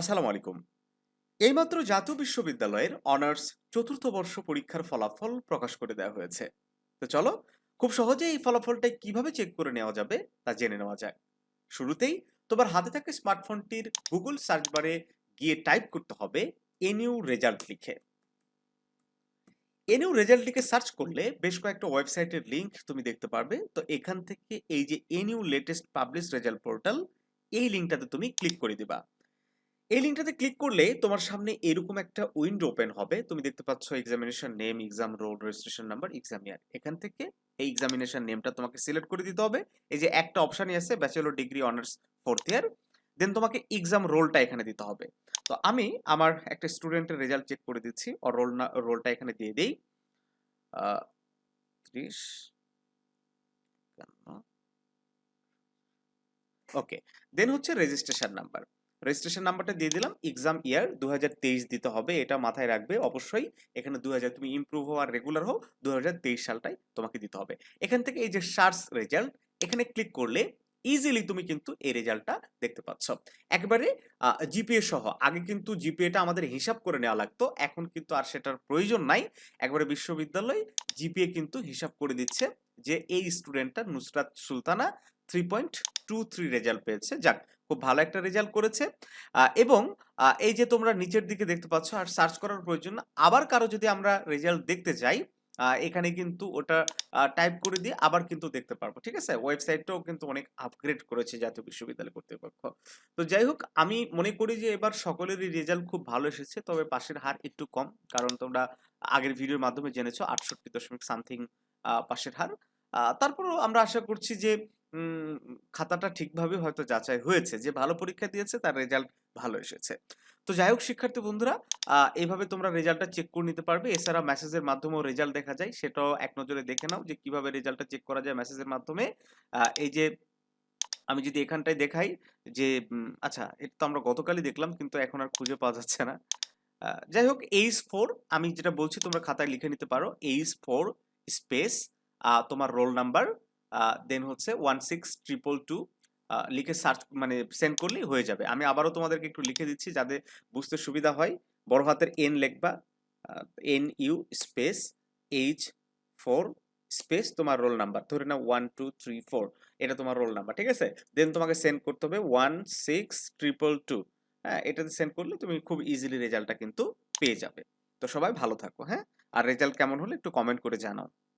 আসসালামু আলাইকুম। এইমাত্র জাতীয় বিশ্ববিদ্যালয়ের অনার্স চতুর্থ বর্ষ পরীক্ষার ফলাফল প্রকাশ করে দেওয়া হয়েছে। তো চলো, খুব সহজে এই ফলাফলটা কীভাবে চেক করে নেওয়া যাবে তা জেনে নেওয়া যাক। শুরুতেই তোমার হাতে থাকা স্মার্টফোনটির গুগল সার্চ বারে গিয়ে টাইপ করতে হবে এনইউ রেজাল্ট লিখে। এনইউ রেজাল্ট লিখে সার্চ করলে বেশ কয়েকটা ওয়েবসাইটের লিংক তুমি দেখতে পারবে। তো এখান থেকে এই যে NU latest publish result portal এই লিঙ্কটাতে তুমি ক্লিক করে দিবা। এই লিঙ্কটাতে ক্লিক করলে তোমার সামনে এরকম একটা উইন্ডো ওপেন হবে। তুমি দেখতে পাচ্ছ examination name exam roll registration number exam year এখান থেকে এই এক্সামিনেশন নেমটা তোমাকে সিলেক্ট করে দিতে হবে। এই যে একটা অপশনই আছে bachelor degree honours fourth year then তোমাকে এক্সাম রোলটা এখানে দিতে হবে। তো আমি আমার একটা স্টুডেন্টের রেজাল্ট চেক করে দিচ্ছি। ওর রোল না রোলটা এখানে দিয়ে দেই। ত্রিশ ওকে। দেন হচ্ছে রেজিস্ট্রেশন নাম্বার রেজিস্ট্রেশন নাম্বারটা দিয়ে দিলাম এক্সাম ইয়ার দু হাজার তেইশ দিতে হবে, এটা মাথায় রাখবে অবশ্যই। এখানে দু তুমি ইমপ্রুভ হও আর রেগুলার হও দু সালটাই তোমাকে দিতে হবে। এখান থেকে এই যে সার্চ রেজাল্ট এখানে ক্লিক করলে ইজিলি তুমি কিন্তু এই রেজাল্টটা দেখতে পাচ্ছ। একবারে জিপিএ সহ, আগে কিন্তু জিপিএটা আমাদের হিসাব করে নেওয়া লাগতো, এখন কিন্তু আর সেটার প্রয়োজন নাই। একবারে বিশ্ববিদ্যালয় জিপিএ কিন্তু হিসাব করে দিচ্ছে। যে এই স্টুডেন্টটা Nusrat Sultana three point two three result পেয়েছে। যাক, খুব ভালো একটা রেজাল্ট করেছে। এবং এই যে তোমরা নিচের দিকে দেখতে পাচ্ছ আর সার্চ করার প্রয়োজন, আবার কারও যদি আমরা রেজাল্ট দেখতে চাই এখানে কিন্তু ওটা টাইপ করে দিয়ে আবার কিন্তু দেখতে পারব, ঠিক আছে? ওয়েবসাইটটাও কিন্তু অনেক আপগ্রেড করেছে জাতীয় বিশ্ববিদ্যালয় কর্তৃপক্ষ। তো যাই হোক, আমি মনে করি যে এবার সকলেরই রেজাল্ট খুব ভালো এসেছে, তবে পাশের হার একটু কম, কারণ তোমরা আগের ভিডিওর মাধ্যমে জেনেছো আটষট্টি দশমিক সামথিং পাশের হার। তারপরও আমরা আশা করছি যে খাতাটা ঠিকভাবে হয়তো যাচাই হয়েছে, যে ভালো পরীক্ষা দিয়েছে তার রেজাল্ট ভালো এসেছে। তো যাই হোক, শিক্ষার্থী বন্ধুরা এইভাবে তোমরা রেজাল্টটা চেক করে নিতে পারবে। এছাড়া মেসেজের মাধ্যমেও রেজাল্ট দেখা যায়। সেটাও এক নজরে দেখে নাও যে কীভাবে রেজাল্টটা চেক করা যায় মেসেজের মাধ্যমে। এই যে আমি যদি এখানটায় দেখাই যে আচ্ছা এটা তো আমরা গতকালই দেখলাম, কিন্তু এখন আর খুঁজে পাওয়া যাচ্ছে না। যাই হোক এইচ ফোর আমি যেটা বলছি তোমরা খাতায় লিখে নিতে পারো। এইচ ফোর স্পেস তোমার রোল নাম্বার দেন হচ্ছে ওয়ান সিক্স ট্রিপল টু লিখে সার্চ মানে সেন্ড করলেই হয়ে যাবে। আমি আবারও তোমাদেরকে একটু লিখে দিচ্ছি যাতে বুঝতে সুবিধা হয়। বড় হাতের এন লিখবা N U space H four space তোমার রোল নাম্বার ধরে না ওয়ান টু থ্রি ফোর এটা তোমার রোল নাম্বার ঠিক আছে? দেন তোমাকে সেন্ড করতে হবে ওয়ান সিক্স ট্রিপল টু হ্যাঁ এটাতে সেন্ড করলে তুমি খুব ইজিলি রেজাল্টটা কিন্তু পেয়ে যাবে। তো সবাই ভালো থাকো হ্যাঁ? আর রেজাল্ট কেমন হলে একটু কমেন্ট করে জানাও।